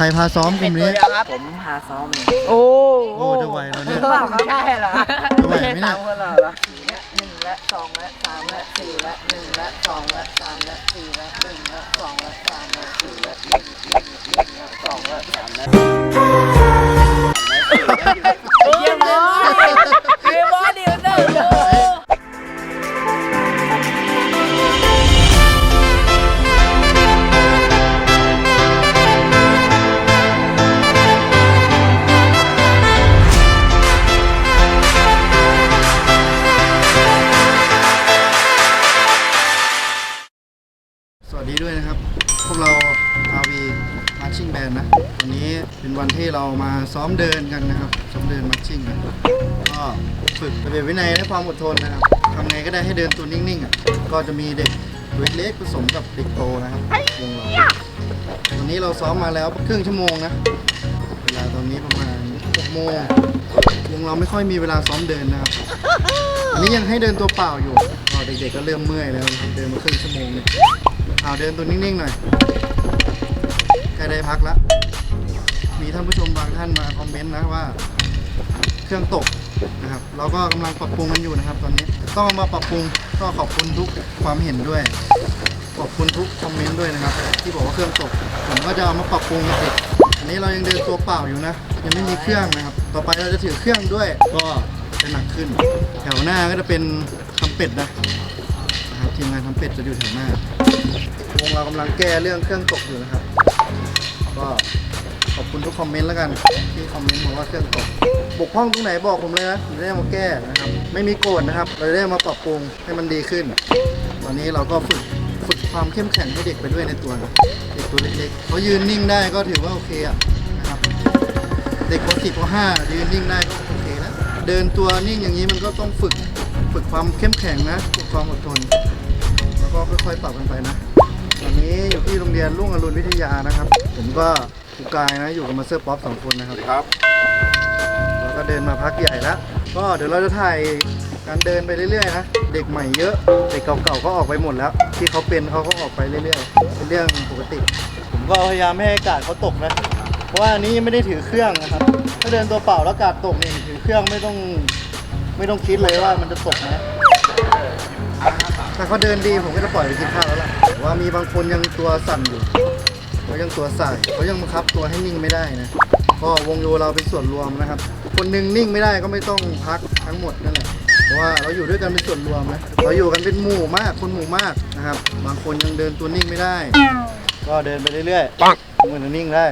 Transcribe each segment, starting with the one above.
ใครพาซ้อมกลุ่มนี้ผมพาซ้อมเลยโอ้โอ้จะไหวแล้วเนี่ย เปล่าครับใช่เหรอจะไหวไหมเนี่ยคนละละหนึ่งและสองและสามและสี่และหนึ่งและสองและสามและสี่และหนึ่งและสองและสามและสี่และหนึ่งและสองและสามและเยี่ยมเลย เรามาซ้อมเดินกันนะครับซ้อมเดิน Marching นะก็ฝึกระเบียบวินัยและความอดทนนะครับทำไงก็ได้ให้เดินตัวนิ่งๆอะก็จะมีเด็กตัวเล็กๆผสมกับเด็กโตนะครับวงเราวันนี้เราซ้อมมาแล้วครึ่งชั่วโมงนะเวลาตอนนี้ประมาณ6โมงวงเราไม่ค่อยมีเวลาซ้อมเดินนะครับอันนี้ยังให้เดินตัวเปล่าอยู่ก็เด็กๆก็เริ่มเมื่อยแล้วเดินมาครึ่งชั่วโมงเนี่ยเอาเดินตัวนิ่งๆหน่อยใกล้ได้พักแล้ว มีท่านผู้ชมบางท่านมาคอมเมนต์นะว่า เครื่องตกนะครับ เราก็กำลังปรับปรุงกันอยู่นะครับ ตอนนี้ต้องมาปรับปรุงก็ขอบคุณทุกความเห็นด้วย ขอบคุณทุกคอมเมนต์ด้วยนะครับ ที่บอกว่าเครื่องตก ผมก็จะเอามาปรับปรุงกันอีกอันนี้เรายังเดินตัวเปล่าอยู่นะ ยังไม่มีเครื่องนะครับ ต่อไปเราจะถือเครื่องด้วย ก็จะหนักขึ้น แถวหน้าก็จะเป็นทำเป็ดนะนะครับทีมงานทำเป็ดจะอยู่แถวหน้าวงเรากำลังแก้เรื่องเครื่องตกอยู่นะครับ ก็ ขอบคุณทุกคอมเมนต์แล้วกันที่คอมเมนต์บอกว่าเครื่องตกบกพร่องตรงไหนบอกผมเลยนะจะได้มาแก้นะครับ ไม่มีโกรธนะครับ เราจะได้มาปรับปรุงให้มันดีขึ้น ตอนนี้เราก็ฝึกฝึกความเข้มแข็งให้เด็กไปด้วยในตัวนะเด็กตัวเล็กๆเขายืนนิ่งได้ก็ถือว่าโอเคอะนะครับ เด็กปสี่ปห้ายืนนิ่งได้ก็โอเคแล้วเดินตัวนิ่งอย่างนี้มันก็ต้องฝึกฝึกความเข้มแข็งนะฝึกความอดทนแล้วก็ค่อยๆปรับกันไปนะตอนนี้อยู่ที่โรงเรียนรุ่งอรุณวิทยานะครับ ผมก็ กายนะอยู่กับมาสเตอร์ป๊อปสองคนนะครับ ครับแล้วก็เดินมาพักใหญ่แล้ว ก็เดี๋ยวเราจะถ่ายการเดินไปเรื่อยๆนะ เด็กใหม่เยอะ เด็กเก่าๆก็ออกไปหมดแล้ว ที่เขาเป็นเขาก็ออกไปเรื่อยๆ เป็นเรื่องปกติ ผมก็พยายามไม่ให้กาดเขาตกนะ เพราะว่าอันนี้ยังไม่ได้ถือเครื่องนะครับ ถ้าเดินตัวเปล่าแล้วกาดตกเนี่ยถือเครื่องไม่ต้องไม่ต้องคิดเลยว่ามันจะตกนะ ถ้าเขาเดินดีผมก็จะปล่อยไปกินข้าวแล้วล่ะแต่ว่ามีบางคนยังตัวสั่นอยู่ เขายังตัวสั่นเขายังบังคับตัวให้นิ่งไม่ได้นะก็วงโยเราเป็นส่วนรวมนะครับ คนหนึงนิ่งไม่ได้ก็ไม่ต้องพักทั้งหมดนั่นแหละเพราะว่าเราอยู่ด้วยกันเป็นส่วนรวมนะเราอยู่กันเป็นหมู่มากคนหมู่มากนะครับ บางคนยังเดินตัวนิ่งไม่ได้ ก็เดินไปเรื่อยๆปังมันจะนิ่งได้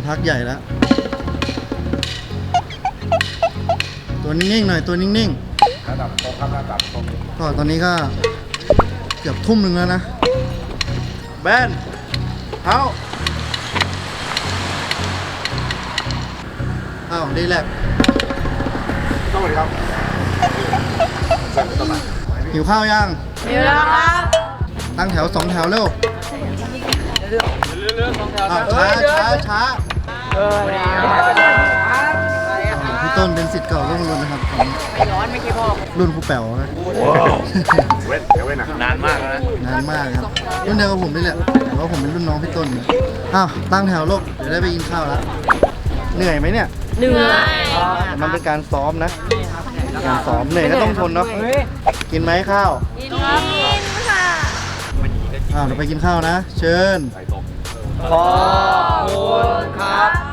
มาพักใหญ่แล้ว ตัวนิ่งๆหน่อยตัวนิ่งระดับตรงครับระดับตรงๆก็ตอนนี้ก็เกือบทุ่มหนึ่งแล้วนะ แบนเท้าอ้าวดีแลกต้องเลยครับสั่งต้นไม้หิวข้าวยังเดี๋ยวนะครับ ตั้งแถวสองแถวเร็วอ้าวช้าช้าช้าเออพี่ต้นเป็นสิทธิ์เก่ารุ่นรุ่นนะครับของไม่ร้อนไม่คิดพ่อรุ่นผู้แป๋วนะเว้นเดี๋ยวเว้นนะนานมากแล้วนะนานมากครับรุ่นเดียวกับผมนี่แหละแต่ว่าผมเป็นรุ่นน้องพี่ต้นนะอ้าวตั้งแถวลูกเดี๋ยวได้ไปกินข้าวแล้วเหนื่อยไหมเนี่ยเหนื่อยแต่มันเป็นการซ้อมนะการซ้อมเหนื่อยก็ต้องทนเนาะกินไหมข้าวกินครับอ้าวเราไปกินข้าวนะ เชิญใส่ตรงขอบคุณครับมาส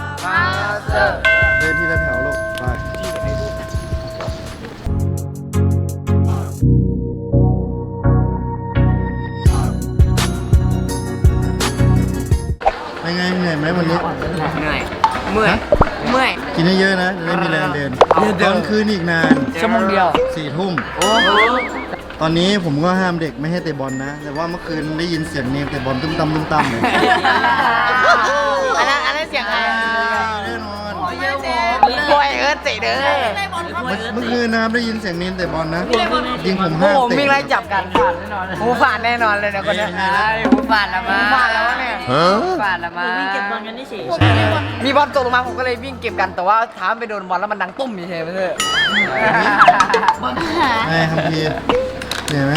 เตอร์เดินทีละแถวลูกไปเหนื่อยไหมวันนี้ เหนื่อย เมื่อยฮะเมื่อย กินเยอะๆนะจะได้มีแรงเดินตอนคืนอีกนานชั่วโมงเดียวสี่ทุ่ม โอ้โหตอนนี้ผมก็ห้ามเด็กไม่ให้เตะบอลนะ แต่ว่าเมื่อคืนได้ยินเสียงเนมเตะบอลตุ้มตำตุ้มตำเลย เอิร์ธเตะเด้อเมื่อเมื่อคืนนะครับได้ยินเสียงเนมเตะบอลนะ ยิงผมโอ้ห้ามโหเตะมีอะไรจับกันหูฝาดแน่นอนเลยนะคนเนี้ยหูฝาดละมาหูฝาดแล้ววะเนี่ยหูฝาดละมาวิ่งเก็บบอลกันนี่สิมีบอลตกลงมาผมก็เลยวิ่งเก็บกันแต่ว่าถามไปโดนบอลแล้วมันดังตุ้มเฉยๆไปเถอะไอ้คัมพีร์เหนื่อยไหม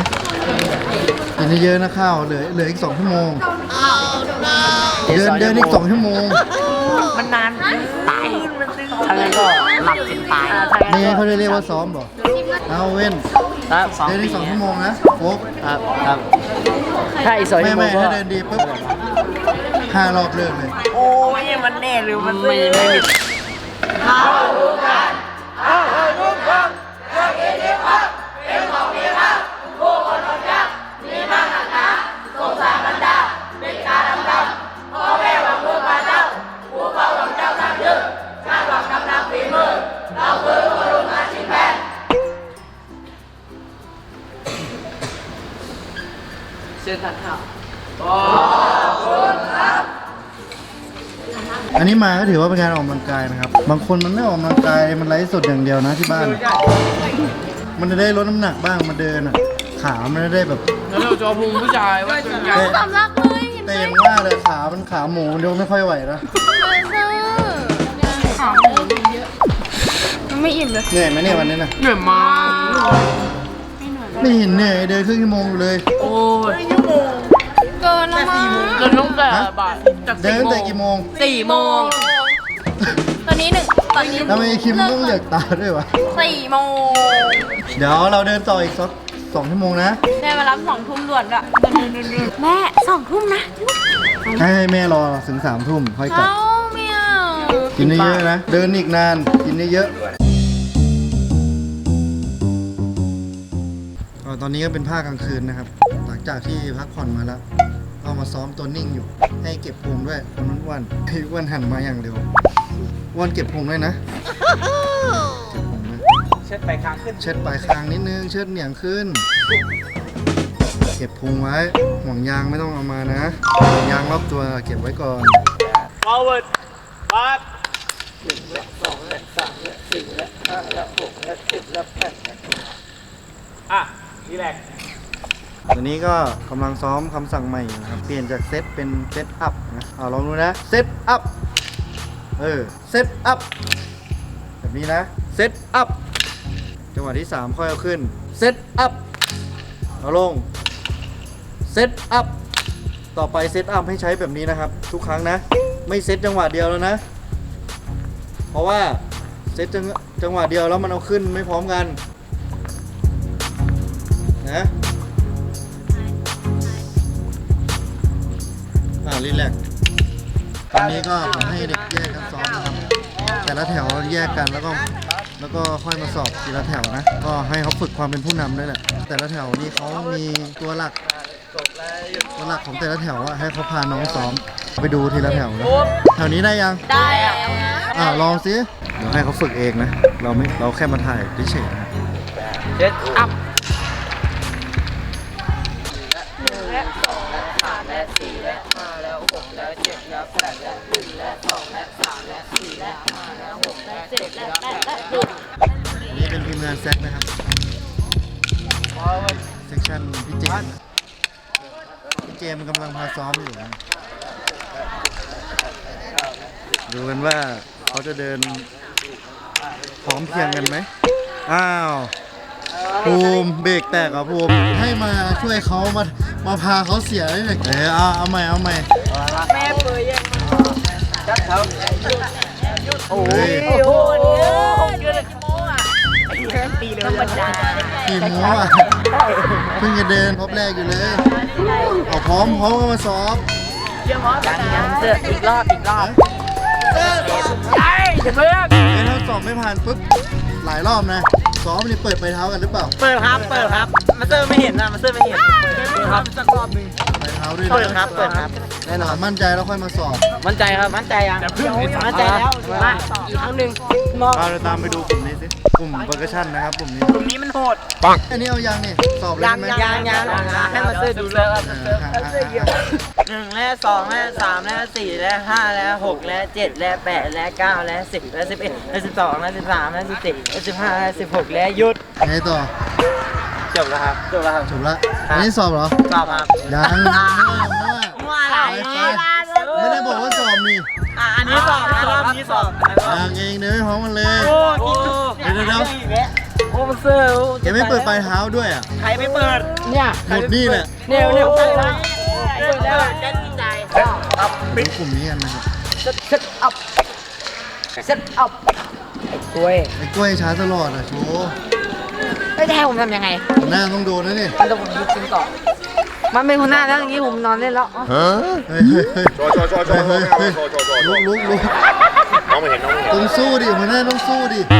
กินเยอะๆนะข้าวเหลือเหลืออีกสองชั่วโมงเดินเดินอีกสองชั่วโมงมันนานตาย ทางนั้นก็หลับจนตายนี่เขาเรียกว่าซ้อมบอกเอาเว้นครับสองเดินอีกสองชั่วโมงนะโฟกครับครับ ถ้าอีกสองไม่ชั่วโมไม่งก็ถ้าเดินดีปุ๊บห้ารอบเลิกเลย โอ้ยมันแน่หรือมันไม่ไม่มีเนนี้มาก็ถือว่าเป็นการออกกำลังกายนะครับ บางคนมันไม่ออกกำลังกายมันไลฟ์สดอย่างเดียวนะที่บ้านมันจะได้ลดน้ำหนักบ้างมาเดินอะ ขามันจะได้แบบ แล้วเราจะพุงผู้ชายว่าส่วนใหญ่แต่สำลักเลยเห็นไหมแต่อย่างว่าเลยขามันขาหมูมันยกไม่ค่อยไหวนะเลยเซอร์ถามเลยเยอะมันไม่อิ่มเลยเหนื่อยไหมเนี่ยวันนี้นะเหนื่อยมากไม่เห็นเหนื่อยเดินครึ่งชั่วโมงอยู่เลย โอ้ย เกินแล้วมั้งเดินตั้งแต่บ่ายจากเดินตั้งแต่กี่โมงสี่โมง ตอนนี้หนึ่งตอนนี้ทำไมคิมต้องเหลือกตาด้วยวะสี่โมง เดี๋ยวเราเดินต่ออีกสักสองชั่วโมงนะแม่มารับสองทุ่มด่วนอะแม่สองทุ่มนะให้ให้แม่รอถึงสามทุ่มค่อยกลับเอ้าเมียว กินเยอะๆนะ เดินอีกนาน กินเยอะๆ ตอนนี้ก็เป็นภาคกลางคืนนะครับ หลังจากที่พักผ่อนมาแล้วก็มาซ้อมตัวนิ่งอยู่ ให้เก็บพุงด้วยคนนั้นอ้วนให้อ้วนหันมาอย่างเร็วอ้วนเก็บพุงด้วยนะเก็บพุงด้วยเช็ดไปค้างขึ้นเช็ดปลายคางนิดนึงเช็ดเหนียงขึ้น เก็บพุงไว้ห่วงยางไม่ต้องเอามานะห่วงยางรอบตัวเก็บไว้ก่อน forward ปั๊บอะ รีแลกซ์ตอนนี้ก็กำลังซ้อมคำสั่งใหม่อยู่นะครับ เปลี่ยนจากเซตเป็นเซตอัพนะเอาลองดูนะเซตอัพเออเซตอัพแบบนี้นะเซตอัพจังหวะที่ 3 ค่อยเอาขึ้นเซตอัพเอาลงเซตอัพต่อไปเซตอัพให้ใช้แบบนี้นะครับ ทุกครั้งนะ ไม่เซตจังหวะเดียวแล้วนะ เพราะว่าเซตจังจังหวะเดียวแล้วมันเอาขึ้นไม่พร้อมกัน นะอ่ารีแลกซ์ตอนนี้ก็ให้เด็กแยกกันซ้อมนะครับ แต่ละแถวแยกกันแล้วก็แล้วก็ค่อยมาสอบทีละแถวนะ ก็ให้เขาฝึกความเป็นผู้นำด้วยแหละ แต่ละแถวนี่เขามีตัวหลักตัวหลักของแต่ละแถวอะให้เขาพาน้องซ้อม ไปดูทีละแถวนะแถวนี้ได้ยัง ได้แล้วอ่าลองสิเดี๋ยวให้เขาฝึกเองนะ เราไม่เราแค่มาถ่ายเฉยๆนะ เช็ดอัพ นี่เป็นทีมงานแซกนะครับเซกชันพี่เจมส์พี่เจมส์กำลังพาซ้อมอยู่นะดูกันว่าเขาจะเดินพร้อมเพรียงกันไหมอ้าวภูมิเบรกแตกเหรอภูมิให้มาช่วยเขามามาพาเขาเสียได้เลยเออเอาเอาใหม่เอาใหม่แม่เปยยังจัดเขา โอ้ยโหโอ้โหเกินกี่โมงอะแค่ตีเลยธรรมดาขี่หมูอะเพิ่งจะเดินพบแรกอยู่เลย เอาพร้อมพร้อมก็มาซ้อมยังยังเสืออีกรอบอีกรอบใช่เพื่อนเอ้ถ้าสอบไม่ผ่านปุ๊บหลายรอบนะซ้อมนี่เปิดไปเท้ากันหรือเปล่า เปิดครับ เปิดครับ มาเซอร์ไม่เห็นนะมาเซอร์ไม่เห็นเปิดครับสักรอบหนึ่ง ด้วยเปิดนะครับเปิดครับแน่นอนมั่นใจแล้วค่อยมาสอบมั่นใจครับมั่นใจยังมั่นใจแล้วมาอีกครั้งหนึ่งมองเราจะตามไปดูกลุ่มนี้สิกลุ่มเบอร์กชั่นนะครับกลุ่มนี้กลุ่มนี้มันโหดอันนี้เอายังนี่สอบเลยยังไหมยังยังให้มาซื้อดูเลยครับอ่าอ่าอ่าอ่าหนึ่งและสองและสามและสี่และห้าและหกและเจ็ดและแปดและเก้าและสิบและสิบเอ็ดและสิบสองและสิบสามและสิบสี่และสิบห้าและสิบหกและหยุดไงต่อจ บแล้วครับจบแล้วครับจบละอันนี้สอบเหรอตอบครับยังยังไม่ว่าว่าอะไรไม่ได้บอกว่าสอบนี่อะอันนี้สอบนะรอบนี้สอบยังเองเดี๋ยวไม่พร้อมกันเลย โอ้กินดูเดี๋ยวเดี๋ยวเดี๋ยวโอ้เซอร์แกไม่เปิดปลายเท้าด้วยอะ ใครไม่เปิด เนี่ยหมดนี่แหละเร็วเร็วไปแล้วเปิดแล้วจะดีใจดูกลุ่มนี้กันนะครับเซตอัพเซตอัพกล้วยไอ้กล้วยช้าตลอดอะโชว์ ไม่ได้ให้ผมทำยังไงหน้าต้องโดนนะนี่มันจะผมยุบขึ้นก่อน มันเป็นคนหน้าแล้วอย่างนี้ผมนอนเล่นแล้วอ๋อเฮ้ยเฮ้ยเฮ้ยโชว์โชว์โชว์โชเฮ้ยว์เฮ้ยโชเฮ้ยว์โชว์โชว์โชลุว์กลุกลุกน้องไม่เห็นน้องไม่เห็นต้องสู้ดิหัวหน้าต้องสู้ดิเ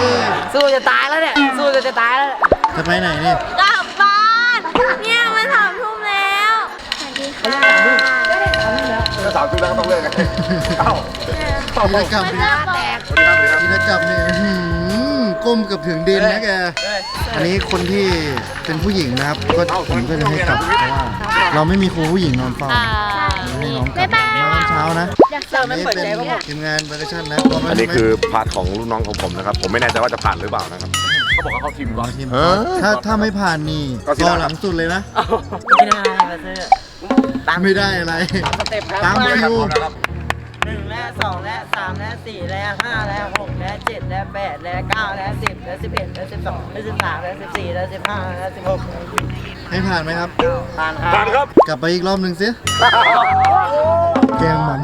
ออสู้จะตายแล้วเนี่ย สู้จะจะตายแล้วเนี่ยจะไปไหนนี่กลับบ้านเนี่ยมันสามทุ่มแล้ว สวัสดีค่ะถ้าสาวชุดแล้วก็ต้องเลิกกันเอ้า กินกลับมันดิจะบอกสวัสดีครับสวัสดีครับกินกลับเนี่ยอื้อหือ ก้มเกับถึงดินนะแก อันนี้คนที่เป็นผู้หญิงนะครับ ก็ผมก็จะให้กลับเพราะว่าเราไม่มีครูผู้หญิงนอนเฝ้าอ่าให้น้องกลับ๊าบยบายมาตอนเช้านะอยากเจออันนี้เป็นทีมงานเบอร์กชั่นนะอันนี้คือพาร์ทของรุ่นน้องของผมนะครับ ผมไม่แน่ใจว่าจะผ่านหรือเปล่านะครับเขาบอกว่าเขาทีมก่อนทีมถ้าถ้าไม่ผ่านนี่ก็สิรได้อหลังสุดเลยนะ ไม่ได้มาซื้อไม่ได้อะไรสเต็ปครับตามไปอยู่นะครับ หนึ่งและสองและสามและสี่และห้าและหกและเจ็ดและแปดและเก้าและสิบและสิบเอ็ดและสิบสองและสิบสามและสิบสี่และสิบห้าและสิบหกให้ผ่านไหมครับ ผ่านครัผ่านครับกลับไปอีกรอบหนึ่งสิแกงมัน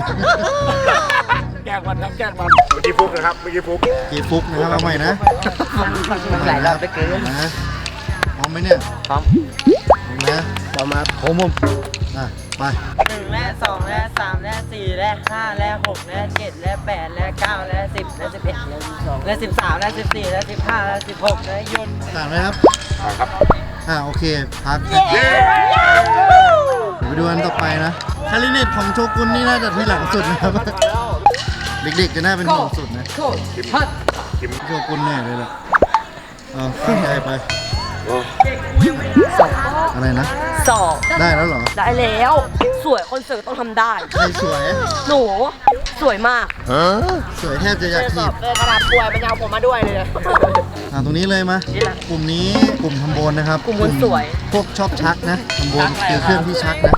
แกล้งมันครับแกล้งมันเมื่อกี้ฟุกนะครับเมื่อกี้ฟุกกี่ฟุกนะครับเอาใหม่นะหลายรอบไปเกินนะพร้อมไหมเนี่ยพร้อมพร้อมนะพร้อมครับผมผมอะ ไปหนึ่งและสองและสามและสี่และห้าและหกและเจ็ดและแปดและเก้าและสิบและสิบเอ็ดและสิบสองและสิบสามและสิบสี่และสิบห้าและสิบหกและหยุดผ่านไหมครับผ่านครับอ่าโอเคพักนะเย้เดี๋ยวไปดูอันต่อไปนะคาริเนตของโชกุนนี่น่าจะที่หลังสุดนะครับเด็กๆจะน่าเป็นห่วงสุดนะโคตรฮัททีมโชกุนแน่เลยล่ะเอาตั้งใจไปโอ้อะไรนะ สอบได้แล้วเหรอได้แล้ว สวยคอนเสิร์ตต้องทำได้ ใครสวยหนู สวยมากสวยแทบจะอยากถีบเลยขนาดป่วยมันเอาผมมาด้วยเลยอ่าตรงนี้เลยมากลุ่มนี้กลุ่มทำโบนนะครับกลุ่มคนสวย พวกชอบชักนะทำโบนคือเครื่องที่ชักนะ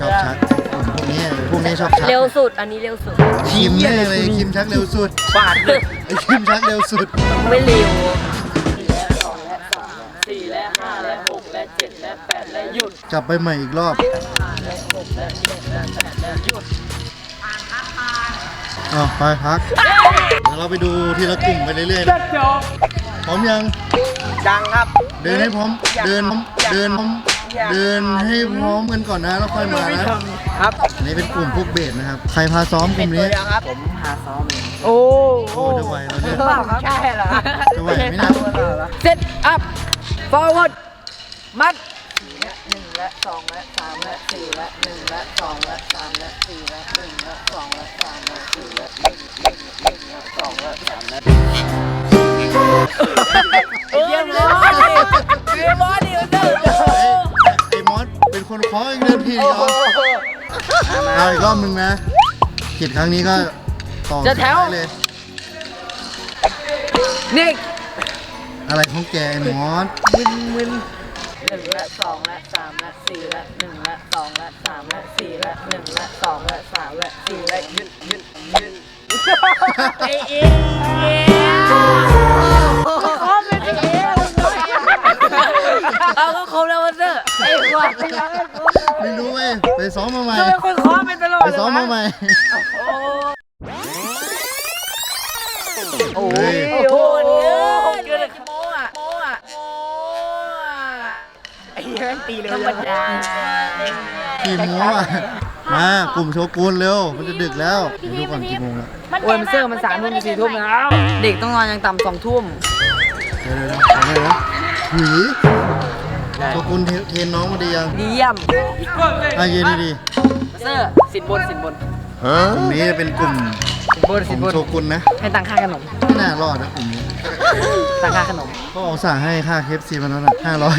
ชอบชักกลุ่มพวกนี้พวกนี้ชอบชักเร็วสุด อันนี้เร็วสุดคิมแน่เลยคิมชักเร็วสุดบาทเลยไอ้คิมชักเร็วสุดไม่เร็ว จับไปใหม่อีกรอบอ๋อไปพัก เดี๋ยวเราไปดูทีละกลุ่มไปเรื่อยๆนะพร้อมยังดังครับ เดินให้พร้อม เดินพร้อมเดินพร้อม เดินให้พร้อมกันก่อนนะแล้วค่อยมานะ ครับอันนี้เป็นกลุ่มพวกเบสนะครับ ใครพาซ้อมกลุ่มนี้ผมพาซ้อมเองโอ้โอ้จะไหวแล้วเนี่ยใช่เหรอจะไหวไหมเนี่ยเซตอัพ forward มัด หนึ่งและสองและสามและสี่และหนึ่งและสองและสามและสี่และหนึ่งและสองและสามและสี่และหนึ่งหนึ่งหนึ่งและสองและสามและเยี่ยมเลยเยี่ยมมอดิวเตอร์เฮ้ยไอ้มอสเป็นคนเคาะเองเดินผิดอีกเหรอเอาอีกรอบหนึ่งนะผิดครั้งนี้ก็ต่อจะแถวสุดท้ายเลยนี่อะไรของแกไอ้มอสมึนมึน หนึ่งและสองและสามและสี่และหนึ่งและสองและสามและสี่และหนึ่งและสองและสามและสี่และยุดยุดยุดไอเอ๋เขาเป็นไอเอ๋เอาก็ครบแล้ววันเตอร์ไอ้หัวไม่รู้เว้ยไปซ้อมมาใหม่จะเป็นคนคอเป็นตลอดไปซ้อมมาใหม่โอ้โห ไอ้เหี้ยตีเร็วธรรมดากี่โมงอะมากลุ่มโชกุนเร็ว มันจะดึกแล้วเดี๋ยวดูก่อนกี่โมงแล้วโอ้ยมันเสื้อมันสามทุ่มสี่ทุ่มแล้ว เด็กต้องนอนยังต่ำสองทุ่มเดี๋ยวเดี๋ยวเดี๋ยวเอาไงนะหวีโชกุนเทรนน้องมาดียังดีเยี่ยมอะยืนดีเซอร์สินบนสินบนๆกลุ่มนี้จะเป็นกลุ่ม สินบนขสิอนงบนโชกุนนะให้ตังค่าขนม ไม่น่ารอดนะกลุ่มนี้ตังค่าขนม ก็เอาสั่งให้ค่าเคฟซีมาแล้วนะห้าร้อย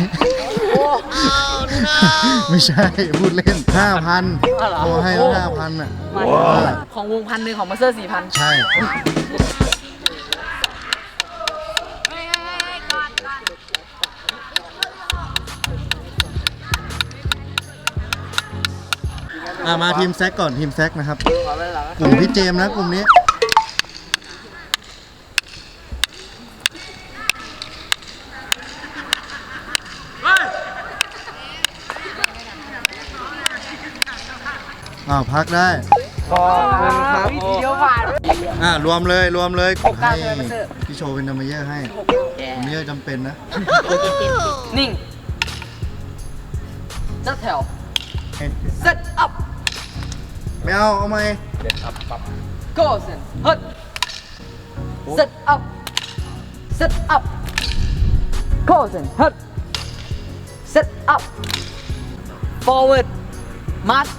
ไม่ใช่ พูดเล่นห้าพันอ๋อเหรอ โอ้ให้ห้าพันอะของวงพันหนึ่งของมาเซอร์สี่พันใช่อะมาทีมแซกก่อนทีมแซกนะครับ กลุ่มพี่เจมส์นะกลุ่มนี้ อ้าวพักได้ ขอบคุณครับเดียวผ่านอ่ารวมเลยรวมเลยหกเก้าให้เลยมาเถอะพี่โชว์เป็นดัมเมเยอร์ให้ดัมเมเยอร์จำเป็นนะ นิ่งจัดแถว set up ไม่เอาเอาไหม go sen hut set up set up go sen hut set up forward march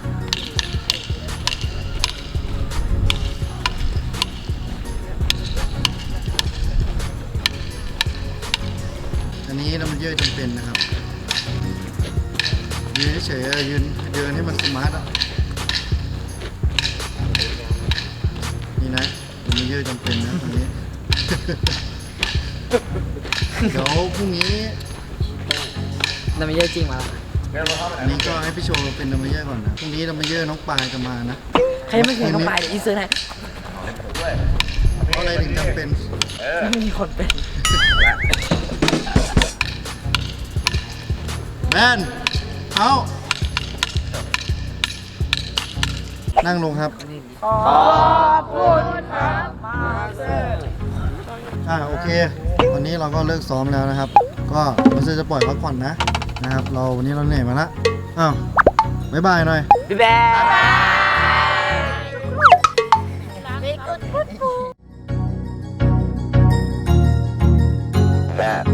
อันนี้ดัมเมเยอร์จำเป็นนะครับยืนเฉยๆเออยืนเดินให้มันสมาร์ทอะนี่นะดัมเมเยอร์จำเป็นนะตรงนี้เดี๋ยวพรุ่งนี้นั่นไม่ใช่จริงมาแล้วอันนี้ก็ให้พี่โชว์เป็นดัมเมเยอร์ก่อนนะพรุ่งนี้ดัมเมเยอร์น้องปายจะมานะใครไม่เคยต้องไปเดี๋ยวอีเซอร์ให้เพราะอะไรถึงจำเป็นไม่มีคนเป็น แบนเอานั่งลงครับ ขอบคุณครับมาเซอร์อ่าโอเค วันนี้เราก็เลิกซ้อมแล้วนะครับ ก็มาเซอร์จะปล่อยพักผ่อนนะนะครับ เราวันนี้เราเหนื่อยมาละอ้าวบ๊ายบายหน่อยบ๊ายบายแบบ